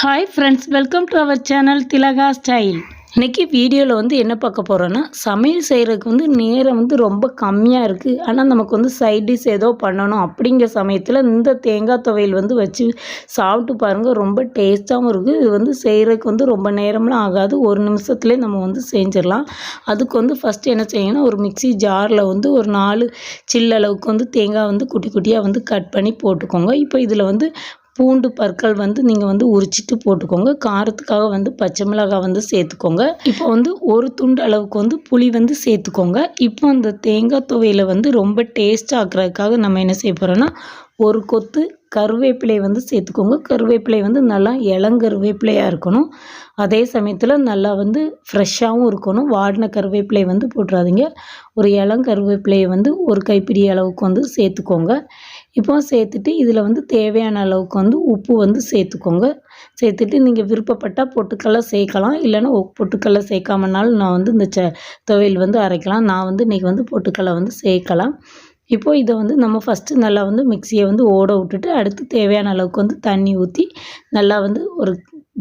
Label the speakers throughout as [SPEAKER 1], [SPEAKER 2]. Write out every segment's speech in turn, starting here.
[SPEAKER 1] Hi friends welcome to our channel Thilaga style இன்றைக்கி வீடியோவில் வந்து என்ன பார்க்க போகிறோன்னா சமையல் செய்கிறதுக்கு வந்து நேரம் வந்து ரொம்ப கம்மியாக இருக்குது ஆனால் நமக்கு வந்து சைட் டிஷ் ஏதோ பண்ணணும் அப்படிங்கிற சமயத்தில் இந்த தேங்காய் துவையல் வந்து வச்சு சாப்பிட்டு பாருங்கள் ரொம்ப டேஸ்ட்டாகவும் இருக்குது இது வந்து செய்கிறதுக்கு வந்து ரொம்ப நேரம்லாம் ஆகாது. ஒரு நிமிஷத்துலேயே நம்ம வந்து செஞ்சிடலாம். அதுக்கு வந்து ஃபஸ்ட்டு என்ன செய்யணும்னா ஒரு மிக்ஸி ஜாரில் வந்து ஒரு நாலு சில்லளவுக்கு வந்து தேங்காய் வந்து குட்டி குட்டியாக வந்து கட் பண்ணி போட்டுக்கோங்க. இப்போ இதில் வந்து பூண்டு பற்கள் வந்து நீங்கள் வந்து உரிச்சிட்டு போட்டுக்கோங்க. காரத்துக்காக வந்து பச்சை மிளகாய் வந்து சேர்த்துக்கோங்க. இப்போ வந்து ஒரு துண்டு அளவுக்கு வந்து புளி வந்து சேர்த்துக்கோங்க. இப்போ அந்த தேங்காய் துவையில் வந்து ரொம்ப டேஸ்ட் ஆக்குறதுக்காக நம்ம என்ன செய்ய போகிறோன்னா ஒரு கொத்து கருவேப்பிலை வந்து சேர்த்துக்கோங்க. கருவேப்பிலை வந்து நல்லா இளங்கருவேப்பிலையாக இருக்கணும். அதே சமயத்தில் நல்லா வந்து ஃப்ரெஷ்ஷாகவும் இருக்கணும். வாடின கருவேப்பிலை வந்து போட்டுறாதீங்க. ஒரு இளங்கருவேப்பிலையை வந்து ஒரு கைப்பிடி அளவுக்கு வந்து சேர்த்துக்கோங்க. இப்போ சேர்த்துட்டு இதில் வந்து தேவையான அளவுக்கு வந்து உப்பு வந்து சேர்த்துக்கோங்க. சேர்த்துட்டு நீங்கள் விருப்பப்பட்டால் பொட்டுக்கடலை சேர்க்கலாம். இல்லைன்னா பொட்டுக்கடலை சேர்க்காமனாலும் நான் வந்து இந்த ச துவையல் வந்து அரைக்கலாம். நான் வந்து இன்றைக்கி வந்து பொட்டுக்கடலை வந்து சேர்க்கலாம். இப்போது இதை வந்து நம்ம ஃபஸ்ட்டு நல்லா வந்து மிக்சியை வந்து ஓட விட்டுட்டு அடுத்து தேவையான அளவுக்கு வந்து தண்ணி ஊற்றி நல்லா வந்து ஒரு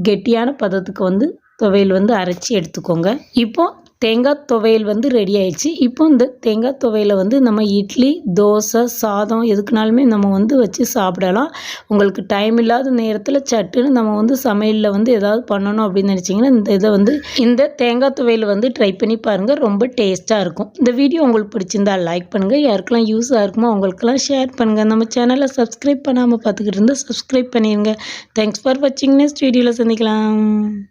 [SPEAKER 1] கெட்டியான பதத்துக்கு வந்து துவையல் வந்து அரைச்சி எடுத்துக்கோங்க. இப்போது தேங்காய் துவையல் வந்து ரெடி ஆயிடுச்சு. இப்போ இந்த தேங்காய் துவையில் வந்து நம்ம இட்லி தோசை சாதம் எதுக்குனாலுமே நம்ம வந்து வச்சு சாப்பிடலாம். உங்களுக்கு டைம் இல்லாத நேரத்தில் சட்டுன்னு நம்ம வந்து சமையலில் வந்து ஏதாவது பண்ணணும் அப்படின்னு நினச்சிங்கன்னா இந்த இதை வந்து இந்த தேங்காய் துவையில் வந்து ட்ரை பண்ணி பாருங்கள் ரொம்ப டேஸ்ட்டாக இருக்கும். இந்த வீடியோ உங்களுக்கு பிடிச்சிருந்தா லைக் பண்ணுங்கள் யாருக்கெல்லாம் யூஸாக இருக்குமோ அவங்களுக்கெல்லாம் ஷேர் பண்ணுங்கள் நம்ம சேனலை சப்ஸ்கிரைப் பண்ணாமல் பார்த்துக்கிட்டு இருந்தால் சப்ஸ்கிரைப் பண்ணிடுங்க தேங்க்ஸ் ஃபார் வாட்சிங் நெக்ஸ்ட் வீடியோவில் சந்திக்கலாம்.